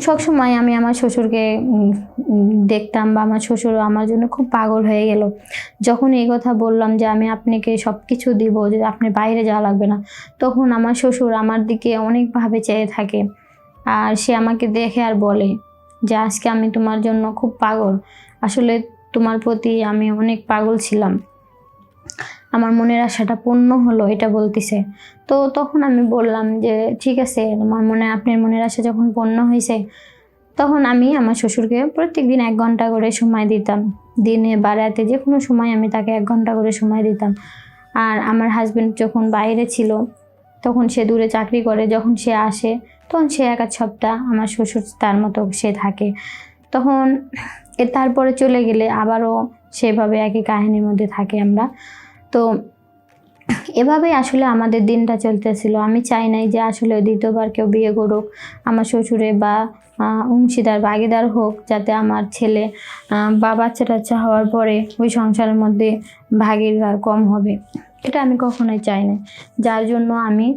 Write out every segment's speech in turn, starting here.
সবসময় আমি আমার শ্বশুরকে দেখতাম বা আমার শ্বশুরও আমার জন্য খুব পাগল হয়ে গেল। যখন এই কথা বললাম যে আমি আপনাকে সব কিছু দিব, যে আপনি বাইরে যাওয়া লাগবে না, তখন আমার শ্বশুর আমার দিকে অনেকভাবে চেয়ে থাকে। আর সে আমাকে দেখে আর বলে যে আজকে আমি তোমার জন্য খুব পাগল। আসলে তোমার প্রতি আমি অনেক পাগল ছিলাম। আমার মনের আশাটা পূর্ণ হলো এটা বলতেছে। তো তখন আমি বললাম যে, ঠিক আছে আমার মনে, আপনার মনের আশা যখন পূর্ণ হয়েছে তখন আমি আমার শ্বশুরকে প্রত্যেক দিন এক ঘণ্টা করে সময় দিতাম। দিনে বা রাতে যে কোনো সময় আমি তাকে এক ঘণ্টা করে সময় দিতাম। আর আমার হাজব্যান্ড যখন বাইরে ছিল, তখন সে দূরে চাকরি করে, যখন সে আসে, তখন সে এক সপ্তাহ আমার শ্বশুর তার মতো সে থাকে। তখন এ তারপরে চলে গেলে আবারও সেভাবে একই কাহিনীর মধ্যে থাকে আমরা। তো এভাবেই আসলে আমাদের দিনটা চলতেছিল। আমি চাই নাই যে আসলে দ্বিতীয়বার কেউ বিয়ে করুক, আমার শ্বশুরে বা অংশীদার, ভাগিদার হোক, যাতে আমার ছেলে বা বাচ্চা টাচ্চা হওয়ার পরে ওই সংসারের মধ্যে ভাগিদার কম হবে। এটা আমি কখনোই চাই না যার জন্য আমি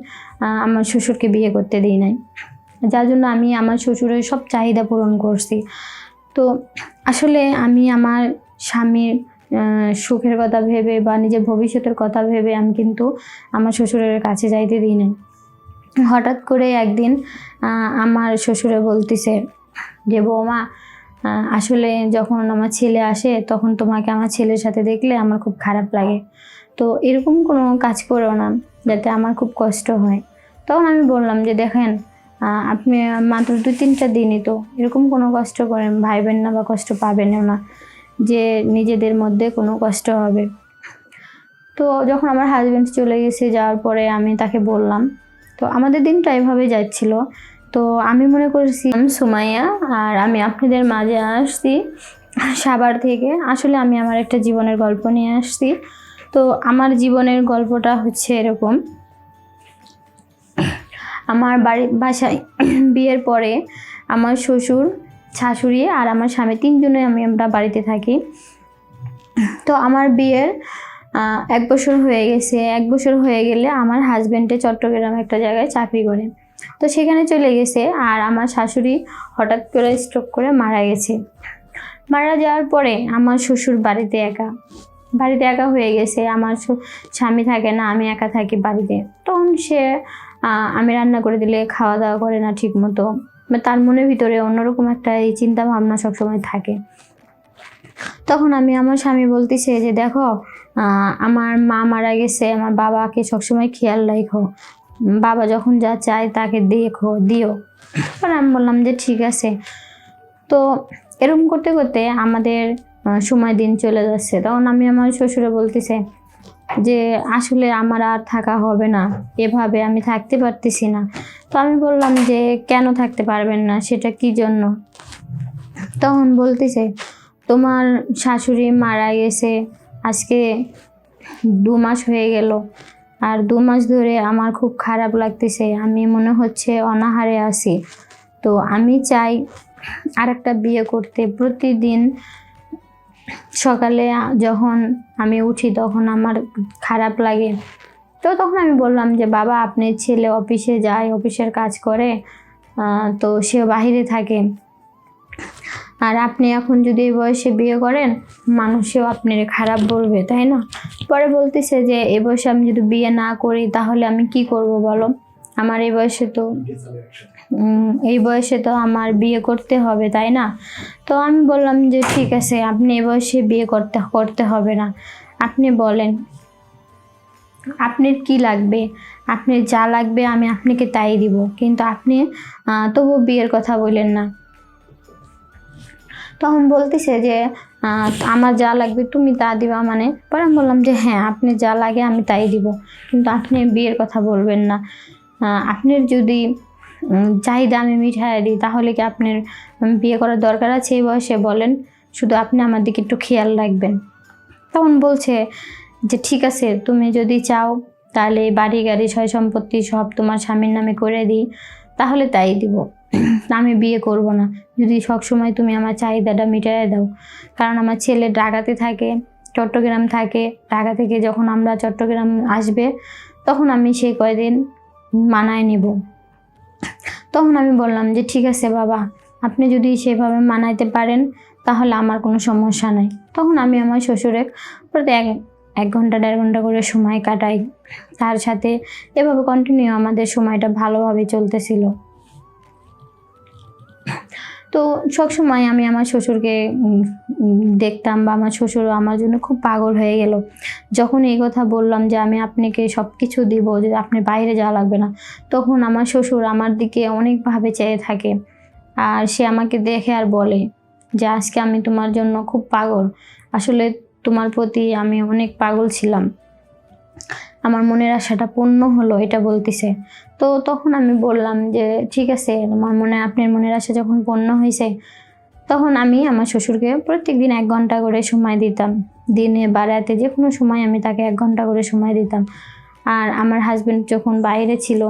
আমার শ্বশুরকে বিয়ে করতে দিই নাই। যার জন্য আমি আমার শ্বশুরের সব চাহিদা পূরণ করছি। তো আসলে আমি আমার স্বামীর সুখের কথা ভেবে বা নিজের ভবিষ্যতের কথা ভেবে আমি কিন্তু আমার শ্বশুরের কাছে যাইতে দিই নাই। হঠাৎ করে একদিন আমার শ্বশুরে বলতেছে যে, বৌমা আসলে যখন আমার ছেলে আসে, তখন তোমাকে আমার ছেলের সাথে দেখলে আমার খুব খারাপ লাগে। তো এরকম কোনো কাজ করো না, যাতে আমার খুব কষ্ট হয়। তখন আমি বললাম যে, দেখেন আপনি মাত্র দু তিনটা দিনই তো এরকম কোনো কষ্ট করেন, ভাইবেন না বা কষ্ট পাবেনও না। যে নিজেদের মধ্যে কোনো কষ্ট হবে। তো যখন আমার হাজব্যান্ড চলে গেছে, যাওয়ার পরে আমি তাকে বললাম, তো আমাদের দিনটা এভাবে যাচ্ছিল। তো আমি মনে করছি, আমি সুমাইয়া আর আমি আপনাদের মাঝে আসছি সাবার থেকে। আসলে আমি আমার একটা জীবনের গল্প নিয়ে আসছি। তো আমার জীবনের গল্পটা হচ্ছে এরকম। আমার বাড়ি, বাসায় বিয়ের পরে আমার শ্বশুর শাশুড়ি আর আমার স্বামী তিনজনে আমি আমরা বাড়িতে থাকি। তো আমার বিয়ের এক বছর হয়ে গেছে। এক বছর হয়ে গেলে আমার হাজব্যান্ডে চট্টগ্রামে একটা জায়গায় চাকরি করে। তো সেখানে চলে গেছে আর আমার শাশুড়ি হঠাৎ করে স্ট্রোক করে মারা গেছে। মারা যাওয়ার পরে আমার শ্বশুর বাড়িতে একা। বাড়িতে একা হয়ে গেছে, আমার স্বামী থাকে না, আমি একা থাকি বাড়িতে। তখন সে আমি রান্না করে দিলে খাওয়া দাওয়া করে না ঠিক মতো তার মনের ভিতরে অন্যরকম একটা এই চিন্তা ভাবনা সবসময় থাকে। তখন আমি, আমার স্বামী বলতেছে যে, দেখো আমার মা মারা গেছে, আমার বাবাকে সবসময় খেয়াল রাখো। বাবা যখন যা চায় তাকে দেখো, দিও। তখন আমি বললাম যে, ঠিক আছে। তো এরকম করতে করতে আমাদের সময় দিন চলে যাচ্ছে। তখন আমি, আমার শ্বশুরে বলতেছে যে, আসলে আমার আর থাকা হবে না। এভাবে আমি থাকতে পারতেছি না। তো আমি বললাম যে, কেন থাকতে পারবেন না? সেটা কি জন্য? তখন বলতেছে, তোমার শাশুড়ি মারা গেছে, আজকে দু মাস হয়ে গেল। আর দু মাস ধরে আমার খুব খারাপ লাগতেছে। আমি মনে হচ্ছে অনাহারে আছি। তো আমি চাই আরেকটা বিয়ে করতে। প্রতিদিন সকালে যখন আমি উঠি, তখন আমার খারাপ লাগে। তো তখন আমি বললাম যে, বাবা আপনার ছেলে অফিসে যায়, অফিসের কাজ করে তো সে বাইরে থাকে। আর আপনি এখন যদি এই বয়সে বিয়ে করেন, মানুষেও আপনার খারাপ বলবে, তাই না? পরে বলতেছে যে এই বয়সে আমি যদি বিয়ে না করি, তাহলে আমি কি করব বলো? আমার এই বয়সে তো এই বয়সে তো আমার বিয়ে করতে হবে, তাই না? তো আমি বললাম যে, ঠিক আছে, আপনি এই বয়সে বিয়ে করতে করতে হবে না। আপনি বলেন আপনার কি লাগবে? আপনি যা লাগবে আমি আপনাকে তাই দিব। কিন্তু আপনি তবু বিয়ের কথা বললেন না। তখন বলতেছে যে আমার যা লাগবে তুমি তা দিবা মানে পরে আমি বললাম যে হ্যাঁ আপনি যা লাগে আমি তাই দিব। কিন্তু আপনি বিয়ের কথা বলবেন না। আপনার যদি চাহিদা আমি মিঠাই দিই, তাহলে কি আপনার বিয়ে করার দরকার আছে এই বয়সে বলেন? শুধু আপনি আমার দিকে একটু খেয়াল রাখবেন। তখন বলছে যে ঠিক আছে, তুমি যদি চাও তাহলে বাড়ি গাড়ি সয় সম্পত্তি সব তোমার স্বামীর নামে করে দিই, তাহলে তাই দিব। আমি বিয়ে করব না। যদি সবসময় তুমি আমার চাহিদাটা মিটাই দাও। কারণ আমার ছেলে ঢাকাতে থাকে, চট্টগ্রাম থাকে, ঢাকা থেকে যখন আমরা চট্টগ্রাম আসবে, তখন আমি সেই কয়দিন মানায় নিব। তখন আমি বললাম যে ঠিক আছে বাবা, আপনি যদি সেভাবে মানাইতে পারেন, তাহলে আমার কোনো সমস্যা নাই। তখন আমি আমার শ্বশুরের প্রতি এক ঘণ্টা, দেড় ঘণ্টা করে সময় কাটাই। তার সাথে এভাবে কন্টিনিউ আমাদের সময়টা ভালোভাবে চলতেছিল। তো সবসময় আমি আমার শ্বশুরকে দেখতাম বা আমার শ্বশুরও আমার জন্য খুব পাগল হয়ে গেল। যখন এই কথা বললাম যে আমি আপনাকে সব কিছু দিব, যে আপনি বাইরে যাওয়া লাগবে না, তখন আমার শ্বশুর আমার দিকে অনেকভাবে চেয়ে থাকে। আর সে আমাকে দেখে আর বলে যে আজকে আমি তোমার জন্য খুব পাগল। আসলে তোমার প্রতি আমি অনেক পাগল ছিলাম। আমার মনের আশাটা পূর্ণ হলো এটা বলতেছে। তো তখন আমি বললাম যে, ঠিক আছে আমার মনে, আপনার মনের আশা যখন পূর্ণ হয়েছে, তখন আমি আমার শ্বশুরকে প্রত্যেক দিন এক ঘণ্টা করে সময় দিতাম। দিনে বা রাতে যে কোনো সময় আমি তাকে এক ঘণ্টা করে সময় দিতাম। আর আমার হাজব্যান্ড যখন বাইরে ছিল,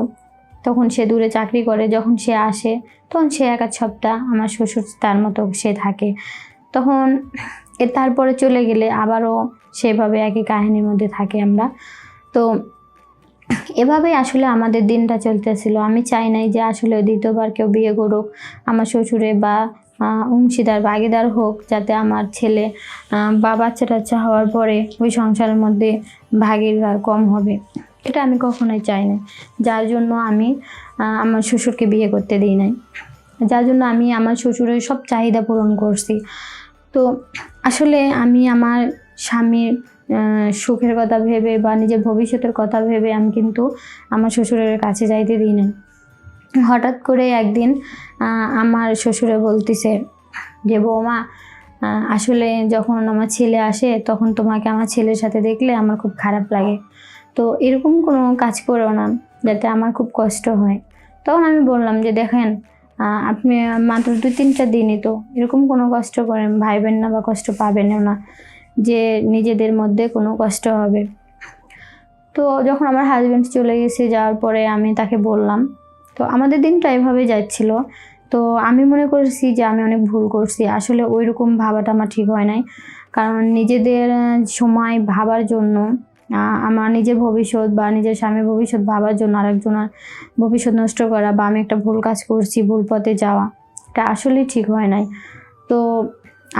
তখন সে দূরে চাকরি করে, যখন সে আসে, তখন সে এক সপ্তাহ আমার শ্বশুর তার মতো সে থাকে। তখন এ তারপরে চলে গেলে আবারও সেভাবে একই কাহিনীর মধ্যে থাকি আমরা। তো এভাবেই আসলে আমাদের দিনটা চলতেছিল। আমি চাই নাই যে আসলে দ্বিতীয়বার কেউ বিয়ে করুক, আমার শ্বশুরে বা অংশীদার, ভাগিদার হোক, যাতে আমার ছেলে বা বাচ্চা টাচ্চা হওয়ার পরে ওই সংসারের মধ্যে ভাগিদার কম হবে। এটা আমি কখনোই চাই না যার জন্য আমি আমার শ্বশুরকে বিয়ে করতে দিই নাই। যার জন্য আমি আমার শ্বশুরের সব চাহিদা পূরণ করছি। তো আসলে আমি আমার স্বামীর সুখের কথা ভেবে বা নিজের ভবিষ্যতের কথা ভেবে আমি কিন্তু আমার শ্বশুরের কাছে যাইতে দিই না হঠাৎ করে একদিন আমার শ্বশুরে বলতেছে যে, বৌমা আসলে যখন আমার ছেলে আসে তখন তোমাকে আমার ছেলের সাথে দেখলে আমার খুব খারাপ লাগে। তো এরকম কোনো কাজ করো না, যাতে আমার খুব কষ্ট হয়। তখন আমি বললাম যে, দেখেন আপনি মাত্র দু তিনটা দিনই তো এরকম কোনো কষ্ট করেন, ভাইবেন না বা কষ্ট পাবেনও না যে নিজেদের মধ্যে কোনো কষ্ট হবে। তো যখন আমার হাজব্যান্ড চলে গেছে যাওয়ার পরে আমি তাকে বললাম, তো আমাদের দিনটা এভাবে যাচ্ছিল। তো আমি মনে করছি যে আমি অনেক ভুল করছি, আসলে ওই রকম ভাবাটা আমার ঠিক হয় নাই। কারণ নিজেদের সময় ভাবার জন্য আমার নিজের ভবিষ্যৎ বা নিজের স্বামীর ভবিষ্যৎ ভাবার জন্য আরেকজনের ভবিষ্যৎ নষ্ট করা বা আমি একটা ভুল কাজ করছি, ভুল পথে যাওয়া, এটা আসলেই ঠিক হয় নাই। তো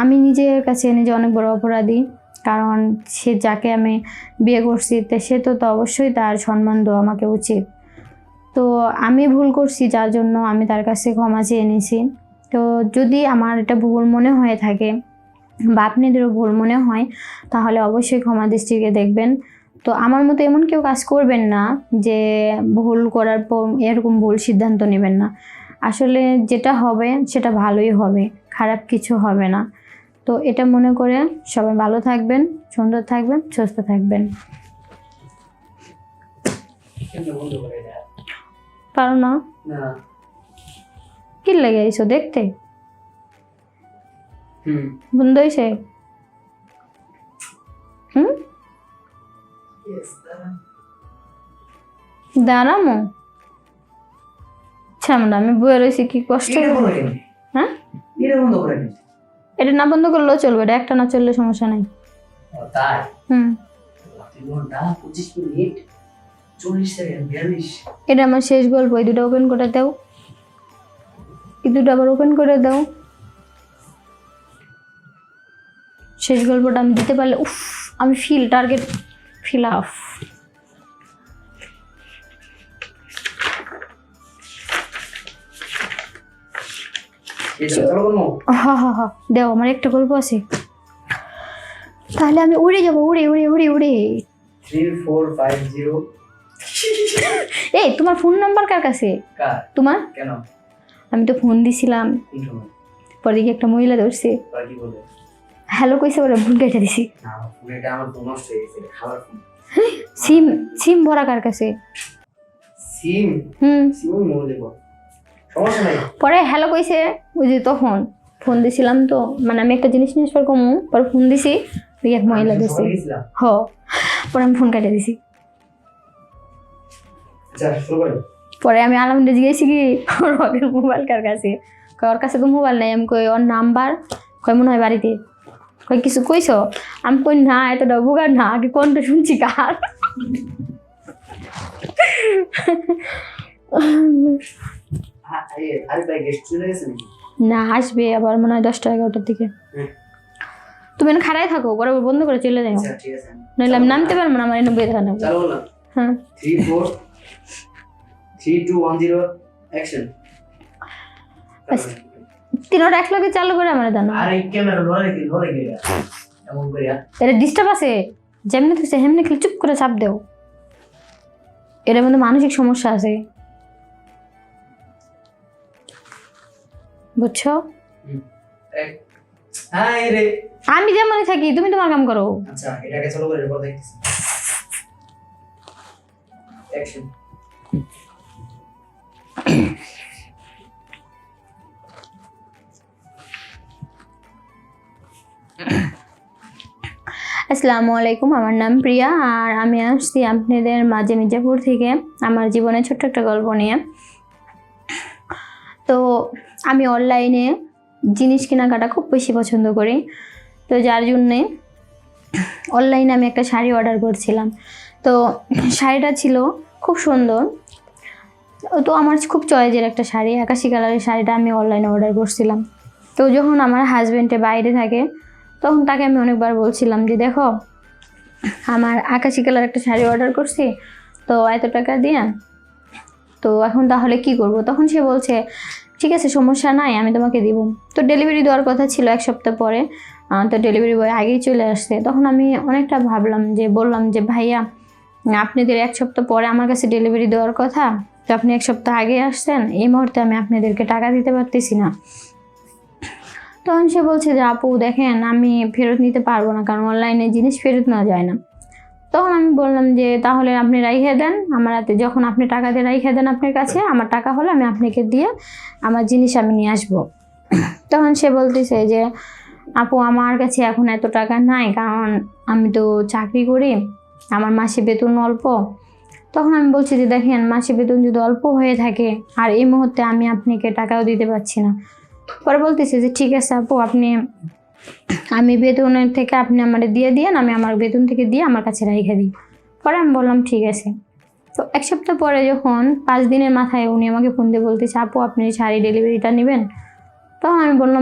আমি নিজের কাছে নিজে অনেক বড় অপরাধী, কারণ সে যাকে আমি বিয়ে করছি সে তো তো অবশ্যই তার সম্মান দেওয়া আমাকে উচিত। তো আমি ভুল করছি, যার জন্য আমি তার কাছে ক্ষমা চেয়ে নিয়েছি তো যদি আমার এটা ভুল মনে হয়ে থাকে বা আপনাদেরও ভুল মনে হয়, তাহলে অবশ্যই ক্ষমা দৃষ্টিকে দেখবেন। তো আমার মতো এমন কেউ কাজ করবেন না যে ভুল করার পর এরকম ভুল সিদ্ধান্ত নেবেন না। আসলে যেটা হবে সেটা ভালোই হবে খারাপ কিছু হবে না। তো এটা মনে করে সবাই ভালো থাকবেন সুন্দর থাকবেন সুস্থ থাকবেন। পারো না? কি লেগে আইসো দেখতে? বন্ধ হয়েছে হুম। দাঁড়ামো ছামড়া আমি বয়ে রয়েছি কি কষ্ট? হ্যাঁ? এটা বন্ধ করে নি। এটা না বন্ধ করলেও চলবে এটা একটা না চললে সমস্যা নাই। হুম। এটা আমার শেষ গল্প এই দুটো ওপেন করে দাও। এই দুটো আবার ওপেন করে দাও। শেষ গল্পটা আমি দিতে পারলে উফ আমি ফিল টার্গেট হা দেও আমার একটা গল্প আছে। তাহলে আমি উড়ে যাব উড়ে উড়ে উড়ে উড়ে। এই তোমার ফোন নাম্বার কার কাছে? তোমার? কেন? আমি তো ফোন দিছিলাম। পরে একটা মহিলা ধরছে। হ্যালো কইছে ওরা ভুল কেটে দিছি। সিম সিম ভরা কার কাছে? সিম? হুম। পরে হ্যালো কইছে ওই যে তখন ফোন দিছিলাম তো মানে আমি একটা জিনিস নিয়ে কমু পরে ফোন দিছি ওই এক মহিলা দিছে। হ পরে আমি ফোন কেটে দিছি। পরে আমি আলমদে জিজ্ঞেসি কি ওর মোবাইল কার কাছে? ওর কাছে তো মোবাইল নাই। আমি কই ওর নাম্বার কয় মনে হয় বাড়িতে। কই কিছু কইছো? আমি কই না এতটা বুগার না আগে কোনটা শুনছি কার? না আসবে আবার মনে হয় দশটা এগারোটার দিকে। তুমি এখানে খাড়াই থাকো বরাবর বন্ধ করে চলে যাও। আচ্ছা নইলে আমি নামতে পারব না আমার এনে বের হয়। না হ্যাঁ three four three two one zero action তিনোটা একলগে চালু করে আমার জানো আর ক্যামেরা কি লড়ে গেলে এমন এটা ডিস্টার্ব আছে। যেমনি তুই সেমনি খেলে চুপ করে চাপ দেও। এটার মধ্যে মানসিক সমস্যা আছে। বুঝছ? এক আমি যেমনই থাকি তুমি তোমার কাম করো। আচ্ছা এটাকে চালু করে এরপর দেখতেছি। অ্যাকশন আসসালামু আলাইকুম, আমার নাম প্রিয়া আর আমি আসছি আপনাদের মাঝে মির্জাপুর থেকে আমার জীবনের ছোট্ট একটা গল্প নিয়ে। তো আমি অনলাইনে জিনিস কেনাকাটা খুব বেশি পছন্দ করি। তো যার জন্যে অনলাইনে আমি একটা শাড়ি অর্ডার করছিলাম। তো শাড়িটা ছিল খুব সুন্দর। তো আমার খুব চয়েজের একটা শাড়ি, আকাশি কালারের শাড়িটা আমি অনলাইনে অর্ডার করছিলাম। তো যখন আমার হাজব্যান্ডে বাইরে থাকে তখন তাকে আমি অনেকবার বলছিলাম যে, দেখো, আমার আকাশি কালার একটা শাড়ি অর্ডার করছি, তো এত টাকা দিয়ে, তো এখন তাহলে কি করব? তখন সে বলছে, ঠিক আছে, সমস্যা নাই, আমি তোমাকে দিব। তো ডেলিভারি দেওয়ার কথা ছিল এক সপ্তাহ পরে তো ডেলিভারি বয় আগেই চলে আসছে। তখন আমি অনেকটা ভাবলাম যে, বললাম যে, ভাইয়া, আপনাদের এক সপ্তাহ পরে আমার কাছে ডেলিভারি দেওয়ার কথা, তো আপনি এক সপ্তাহ আগে আসছেন, এই মুহূর্তে আমি আপনাদেরকে টাকা দিতে পারতেছি না। তখন সে বলছে যে, আপু, দেখেন, আমি ফেরত নিতে পারব না, কারণ অনলাইনে জিনিস ফেরত নেওয়া যায় না। তখন আমি বললাম যে, তাহলে আপনি রাইখে দেন, আমার হাতে যখন আপনি টাকা দিয়ে রাইখে দেন আপনার কাছে, আমার টাকা হলে আমি আপনাকে দিয়ে আমার জিনিস আমি নিয়ে আসব। তখন সে বলতেছে যে, আপু, আমার কাছে এখন এত টাকা নাই, কারণ আমি তো চাকরি করি, আমার মাসে বেতন অল্প। তখন আমি বলছি যে, দেখেন, মাসে বেতন যদি অল্প হয়ে থাকে, আর এই মুহূর্তে আমি আপনাকে টাকাও দিতে পারছি না। পরে বলতেছে যে, ঠিক আছে আপু, আপনি, আমি বেতনের থেকে আপনি আমার দিয়ে দিয়েন, আমি আমার বেতন থেকে দিয়ে আমার কাছে রেখে দিই। পরে আমি বললাম, ঠিক আছে। তো এক সপ্তাহ পরে যখন পাঁচ দিনের মাথায় উনি আমাকে ফোন দিয়ে বলতেছে, আপু, আপনি শাড়ি ডেলিভারিটা নেবেন? তখন আমি বললাম